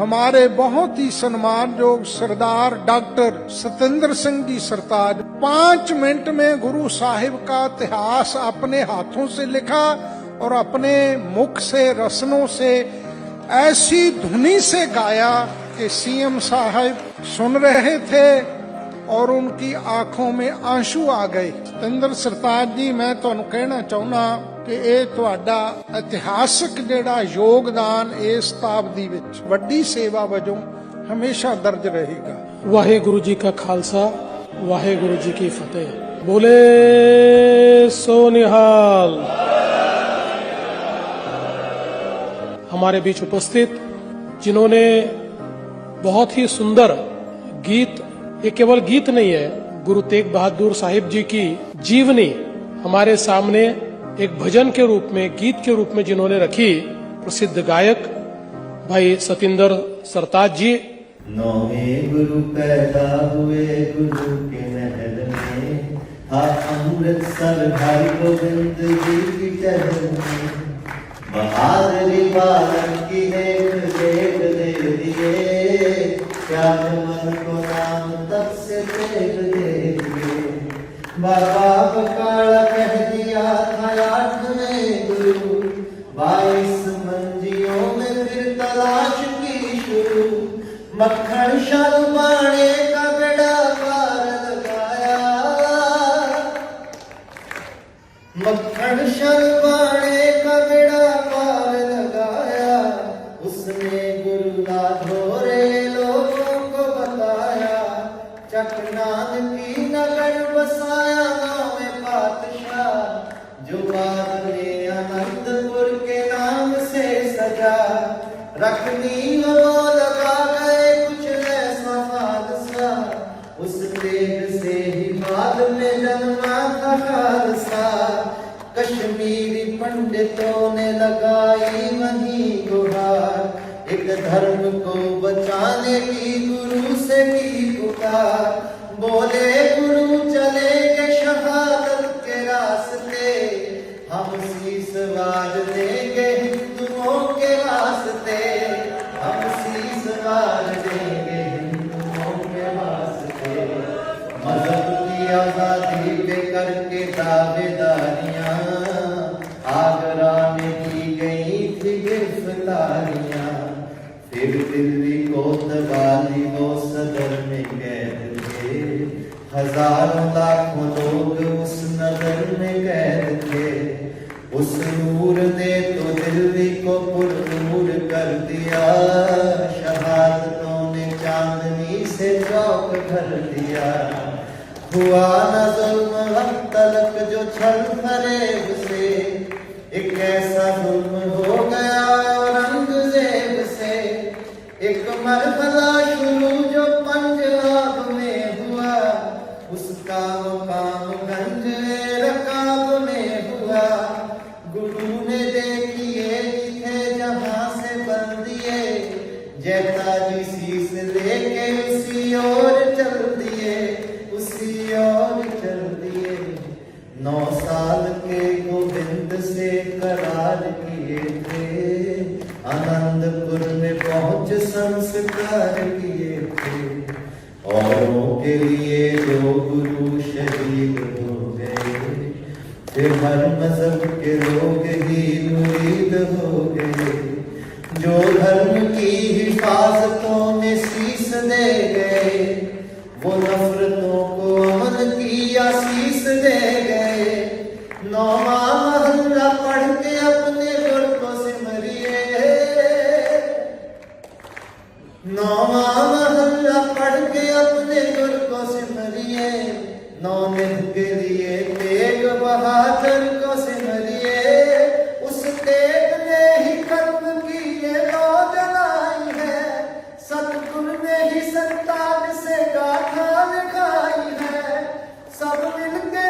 ہمارے بہت ہی سنمان جوگ سردار ڈاکٹر ستندر سنگھ جی سرتاج پانچ منٹ میں گرو صاحب کا اتہاس اپنے ہاتھوں سے لکھا اور اپنے مکھ سے، رسنوں سے ایسی دھنی سے گایا کہ سی ایم صاحب سن رہے تھے۔ اور ان کی آنکھوں میں آنشو آ گئے۔ تندر سرتاج جی میں تو کہنا چاہنا کہ اے تو اڈا اتحاسک جیڑا یوگ دان اے ستاب دی وچ وڈی سیوا وجو ہمیشہ درج رہے گا۔ واہے گرو جی کا خالصہ واہے گرو جی کی فتح۔ بولے، سو نحال ہمارے بیچ اپستیت جنہوں نے بہت ہی سندر گیت یہ کیول گیت نہیں ہے۔ گرو تیگ بہادر صاحب جی کی جیونی ہمارے سامنے ایک بھجن کے روپ میں، گیت کے روپ میں جنہوں نے رکھی پرسدھ گائک بھائی ستندر سرتاج جی۔ نویں گرو پیدا ہوئے گرو کے محل میں ہاں امرت سر بھائی گوبند جی کی ٹہل میں۔ بہادری بارن کی ایک دیکھ دے دیے کیا من کو نام بابا بکاڑا تلاش کی شروع مکھن شاہ پار لگایا مکھن شاہ باڑے کا پار لگایا اس نے گرو لا دھورے ناد کی نگر بسایا نام بادشاہ جو باد نے انند پور کے نام سے سجا۔ رکھنی لو لگا گئے کچھ ایسا حادثہ، اس پیڑ سے ہی بعد میں جنما تھا حادثہ۔ کشمیری پنڈتوں نے لگائی وہی گہار ایک دھرم کو بچانے کی گرو سے کی پہ کر کے دعوے داریاں آگرہ میں کی گئی تھی گرفتاریاں پھر دلی کو تبالی کو صدر میں قید تھے ہزاروں لاکھوں لوگ اس نظر میں قید تھے اس نور نے تو دلی کو پر نور کر دیا شہادتوں نے چاندنی سے چوک کر دیا ہوا نہ ظلم ہم تلک جو چھل فریب سے، ایک ایسا ظلم ہو گیا رنگ زیب سے۔ ایک مرحلہ شروع جو پنجاب میں ہوا، اس کا مقام گنج رکاب میں ہوا۔ گرو نے دیکھیے تھے جہاں سے بندیے جیتا جیسی لوگ شہید ہو گئے ہر مذہب کے لوگ ہی مرید ہو گئے جو دھرم کی حفاظتوں میں سیس دے گئے وہ نفرتوں کو امن کی آسیس دے گئے نوما محلہ پڑھ کے اپنے سے مریے نوما مہک لیے تیگ بہادر کو سمریے اس تیگ نے ہی ختم کی یہ لو جلائی ہے ستگن نے ہی ستان سے گاتھا لکھائی ہے سب مل کے